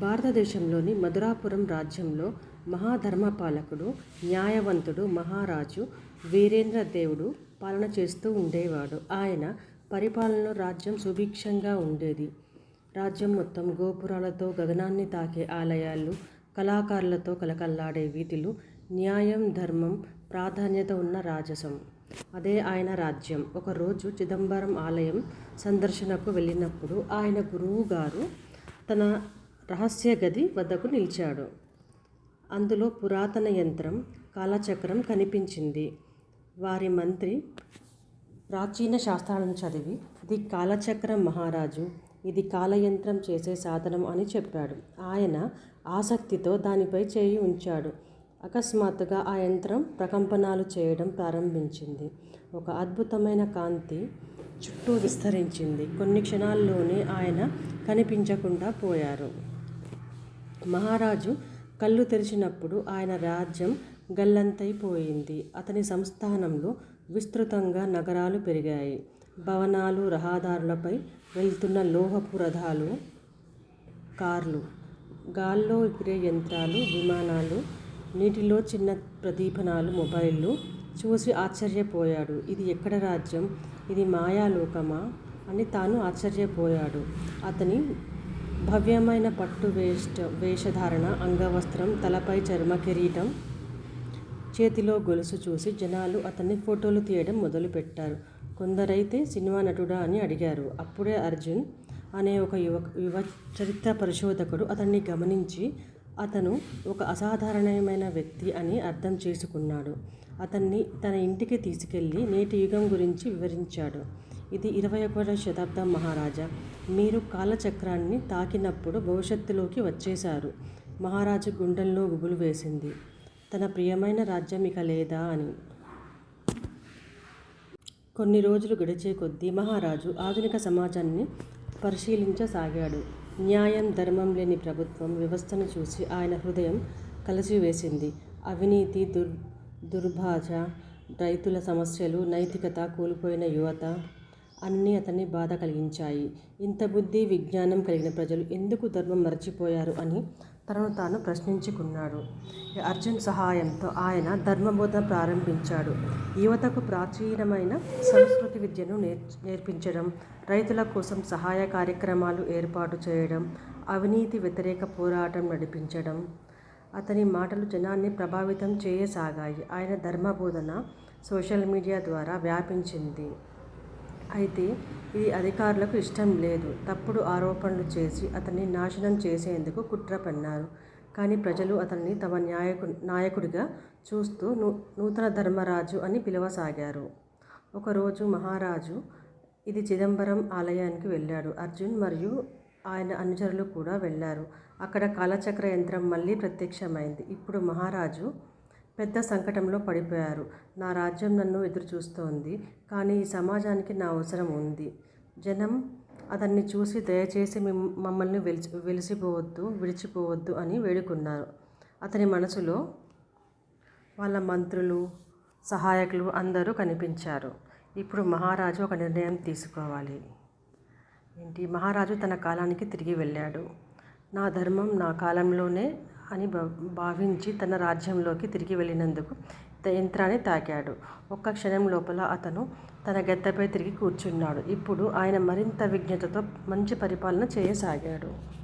భారతదేశంలోని మధురాపురం రాజ్యంలో మహాధర్మపాలకుడు న్యాయవంతుడు మహారాజు వీరేంద్ర దేవుడు పాలన చేస్తూ ఉండేవాడు. ఆయన పరిపాలనలో రాజ్యం సుభిక్షంగా ఉండేది. రాజ్యం మొత్తం గోపురాలతో, గగనాన్ని తాకే ఆలయాలు, కళాకారులతో కలకల్లాడే వీధులు, న్యాయం, ధర్మం ప్రాధాన్యత ఉన్న రాజసం. అదే ఆయన రాజ్యం. ఒకరోజు చిదంబరం ఆలయం సందర్శనకు వెళ్ళినప్పుడు ఆయన గురువు గారు తన రహస్య గది వద్దకు నిలిచాడు. అందులో పురాతన యంత్రం, కాలచక్రం కనిపించింది. వారి మంత్రి ప్రాచీన శాస్త్రాలను చదివి ఇది కాలచక్రం మహారాజు ఇది కాలయంత్రం చేసే సాధనం అని చెప్పాడు. ఆయన ఆసక్తితో దానిపై చేయి ఉంచాడు. అకస్మాత్తుగా ఆ యంత్రం ప్రకంపనాలు చేయడం ప్రారంభించింది. ఒక అద్భుతమైన కాంతి చుట్టూ విస్తరించింది. కొన్ని క్షణాల్లోనే ఆయన కనిపించకుండా పోయారు. మహారాజు కళ్ళు తెరిచినప్పుడు ఆయన రాజ్యం గల్లంతైపోయింది. అతని సంస్థానంలో విస్తృతంగా నగరాలు పెరిగాయి. భవనాలు, రహదారులపై వెళ్తున్న లోహపు రథాలు, కార్లు, గాల్లో ఎగిరే యంత్రాలు, విమానాలు, నీటిలో చిన్న ప్రదీపనాలు, మొబైళ్ళు చూసి ఆశ్చర్యపోయాడు. ఇది ఎక్కడ రాజ్యం? ఇది మాయాలోకమా? అని తాను ఆశ్చర్యపోయాడు. అతని భవ్యమైన పట్టు వేషధారణ, అంగవస్త్రం, తలపై చర్మ కిరీటం చేతిలో గొలుసు చూసి జనాలు అతన్ని ఫోటోలు తీయడం మొదలుపెట్టారు. కొందరైతే సినిమా నటుడా అని అడిగారు. అప్పుడే అర్జున్ అనే ఒక యువ యువ చరిత్ర పరిశోధకుడు అతన్ని గమనించి అతను ఒక అసాధారణమైన వ్యక్తి అని అర్థం చేసుకున్నాడు. అతన్ని తన ఇంటికి తీసుకెళ్ళి నేటి యుగం గురించి వివరించాడు. ఇది ఇరవై ఒకటవ శతాబ్దం మహారాజా! మీరు కాలచక్రాన్ని తాకినప్పుడు భవిష్యత్తులోకి వచ్చేశారు. మహారాజు గుండెల్లో గుబులు వేసింది. తన ప్రియమైన రాజ్యం ఇక లేదా అని. కొన్ని రోజులు గడిచే కొద్దీ మహారాజు ఆధునిక సమాజాన్ని పరిశీలించసాగాడు. న్యాయం, ధర్మం లేని ప్రభుత్వం వ్యవస్థను చూసి ఆయన హృదయం కలసివేసింది అవినీతి, దుర్ దుర్భాష, రైతుల సమస్యలు, నైతికత కోల్పోయిన యువత అన్నీ అతన్ని బాధ కలిగించాయి. ఇంత బుద్ధి, విజ్ఞానం కలిగిన ప్రజలు ఎందుకు ధర్మం మరచిపోయారు అని తనను తాను ప్రశ్నించుకున్నాడు. అర్జున్ సహాయంతో ఆయన ధర్మబోధన ప్రారంభించాడు. యువతకు ప్రాచీనమైన సంస్కృతి విద్యను నేర్పించడం, రైతుల కోసం సహాయ కార్యక్రమాలు ఏర్పాటు చేయడం, అవినీతి వ్యతిరేక పోరాటం నడిపించడం. అతని మాటలు జనాన్ని ప్రభావితం చేయసాగాయి. ఆయన ధర్మబోధన సోషల్ మీడియా ద్వారా వ్యాపించింది. అయితే ఇది అధికారులకు ఇష్టం లేదు. తప్పుడు ఆరోపణలు చేసి అతన్ని నాశనం చేసేందుకు కుట్ర పన్నారు. కానీ ప్రజలు అతన్ని తమ నాయకుడిగా చూస్తూ నూ నూతన ధర్మరాజు అని పిలవసాగారు. ఒకరోజు మహారాజు ఇది చిదంబరం ఆలయానికి వెళ్ళాడు. అర్జున్ మరియు ఆయన అనుచరులు కూడా వెళ్ళారు. అక్కడ కాలచక్ర యంత్రం మళ్ళీ ప్రత్యక్షమైంది. ఇప్పుడు మహారాజు పెద్ద సంకటంలో పడిపోయారు. నా రాజ్యం నన్ను ఎదురుచూస్తోంది. కానీ ఈ సమాజానికి నా అవసరం ఉంది. జనం అతన్ని చూసి దయచేసి మమ్మల్ని వెలిచి వెలిసిపోవద్దు విడిచిపోవద్దు అని వేడుకున్నారు. అతని మనసులో వాళ్ళ మంత్రులు, సహాయకులు అందరూ కనిపించారు. ఇప్పుడు మహారాజు ఒక నిర్ణయం తీసుకోవాలి. ఏంటి మహారాజు తన కాలానికి తిరిగి వెళ్ళాడు. నా ధర్మం నా కాలంలోనే అని భావించి తన రాజ్యంలోకి తిరిగి వెళ్ళినందుకు యంత్రాన్ని తాకాడు. ఒక్క క్షణం లోపల అతను తన గద్దెపై తిరిగి కూర్చున్నాడు. ఇప్పుడు ఆయన మరింత విజ్ఞతతో మంచి పరిపాలన చేయసాగాడు.